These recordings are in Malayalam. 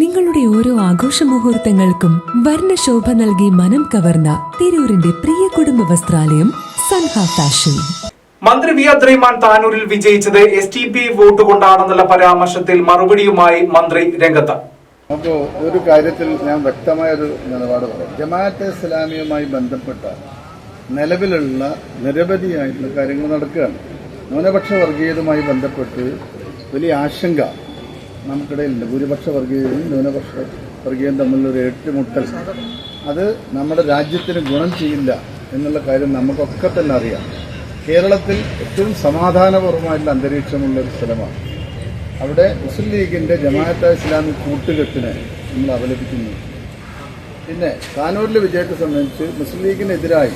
നിങ്ങളുടെ ഓരോ ആഘോഷ മുഹൂർത്തങ്ങൾക്കും വർണശോഭ നൽകി മനം കവർന്ന തിരൂരിന്റെ പ്രിയ കുടുംബ വസ്ത്രാലയം സൻഹ ഫാഷൻ. മന്ത്രി വി അദ്രൈമാൻ താനൂരിൽ വിജയിച്ചത് എസ് ടി പി വോട്ട് കൊണ്ടാണെന്നുള്ള പരാമർശത്തിൽ മറുപടിയുമായി മന്ത്രി രംഗത്ത്. അപ്പോൾ ഒരു കാര്യത്തിൽ ഞാൻ വ്യക്തമായൊരു നിലപാട് പറയാം. ജമാഅത്തെ ഇസ്ലാമിയുമായി ബന്ധപ്പെട്ട നിലവിലുള്ള നിരവധിയായിട്ടുള്ള കാര്യങ്ങൾ നടക്കുകയാണ്. ന്യൂനപക്ഷ വർഗീയതുമായി ബന്ധപ്പെട്ട് വലിയ ആശങ്ക നമുക്കിടയിലുണ്ട്. ഭൂരിപക്ഷ വർഗീയതയും ന്യൂനപക്ഷ വർഗീയതയും തമ്മിലൊരു ഏറ്റുമുട്ടൽ. അത് നമ്മുടെ രാജ്യത്തിന് ഗുണം ചെയ്യില്ല എന്നുള്ള കാര്യം നമുക്കൊക്കെ തന്നെ അറിയാം. കേരളത്തിൽ ഏറ്റവും സമാധാനപൂർവമായിട്ടുള്ള അന്തരീക്ഷമുള്ള ഒരു സ്ഥലമാണ്. അവിടെ മുസ്ലിം ലീഗിന്റെ ജമാഅത്ത ഇസ്ലാമി കൂട്ടുകെട്ടിനെ നമ്മൾ അപലപിക്കുന്നു പിന്നെ താനൂരിലെ വിജയത്തെ സംബന്ധിച്ച് മുസ്ലിം ലീഗിനെതിരായി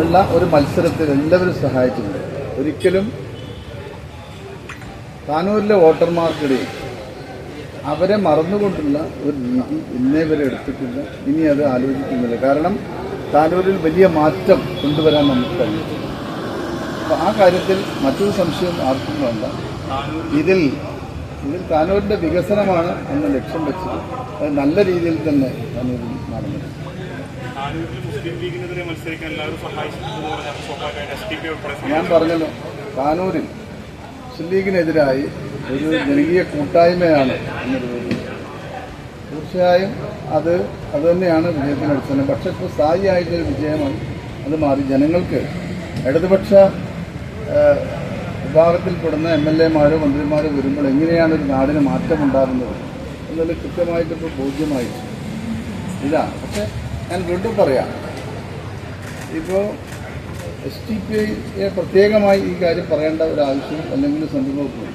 ഉള്ള ഒരു മത്സരത്തിൽ എല്ലാവരും സഹായിച്ചിട്ടുണ്ട്. ഒരിക്കലും കാനൂരിലെ വോട്ടർമാർക്കിടയിൽ അവരെ മറന്നുകൊണ്ടുള്ള ഒരു രീതി ഇന്നേ വരെ എടുത്തിട്ടില്ല. ഇനി അത് ആലോചിക്കുന്നില്ല. കാരണം താനൂരിൽ വലിയ മാറ്റം കൊണ്ടുവരാൻ നമുക്ക് കഴിയും. അപ്പോൾ ആ കാര്യത്തിൽ മറ്റൊരു സംശയം ആർക്കും വേണ്ട. ഇതിൽ ഇതിൽ താനൂരിന്റെ വികസനമാണ് അന്ന് ലക്ഷ്യം വെച്ചത്. അത് നല്ല രീതിയിൽ തന്നെ താനൂരിൽ നടന്നത് ഞാൻ പറഞ്ഞല്ലോ കാനൂരിൽ മുസ്ലിം ലീഗിനെതിരായി ഒരു ജനകീയ കൂട്ടായ്മയാണ് തീർച്ചയായും അത് അത് തന്നെയാണ് വിജയത്തിന് അടിസ്ഥാനം. പക്ഷെ ഇപ്പോൾ സ്ഥായിയായിട്ടൊരു വിജയമാണ് അത് മാറി. ജനങ്ങൾക്ക് ഇടതുപക്ഷ വിഭാഗത്തിൽപ്പെടുന്ന എം എൽ എമാരോ മന്ത്രിമാരോ വരുമ്പോൾ എങ്ങനെയാണ് ഒരു നാടിന് മാറ്റമുണ്ടാകുന്നത് എന്നത് കൃത്യമായിട്ട് ഇപ്പോൾ ബോധ്യമായി. ഇതാണ് പക്ഷെ ഞാൻ വീണ്ടും പറയാം. ഇപ്പോൾ എസ് ടി പി ഐയെ പ്രത്യേകമായി ഈ കാര്യം പറയേണ്ട ഒരു ആവശ്യം അല്ലെങ്കിൽ സന്ദർഭമൊക്കെ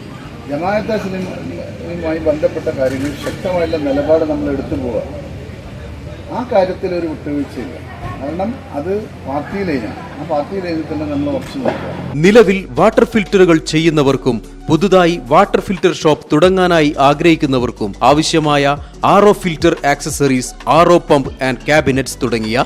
ജമാഅത്തെ സിനിമയുമായി ബന്ധപ്പെട്ട കാര്യങ്ങൾ ശക്തമായുള്ള നിലപാട് നമ്മൾ എടുത്തു പോവുക ആ കാര്യത്തിൽ ഒരു വിട്ടുവീഴ്ചയില്ല. കാരണം അത് പാർട്ടി ലൈനാണ് ആ പാർട്ടി ലൈനിൽ തന്നെ നമ്മൾ ഉറച്ചു നിലവിൽ വാട്ടർ ഫിൽറ്ററുകൾ ചെയ്യുന്നവർക്കും പുതുതായി വാട്ടർ ഫിൽറ്റർ ഷോപ്പ് തുടങ്ങാനായി ആഗ്രഹിക്കുന്നവർക്കും ആവശ്യമായ R filter accessories R pump and cabinets തുടങ്ങിയ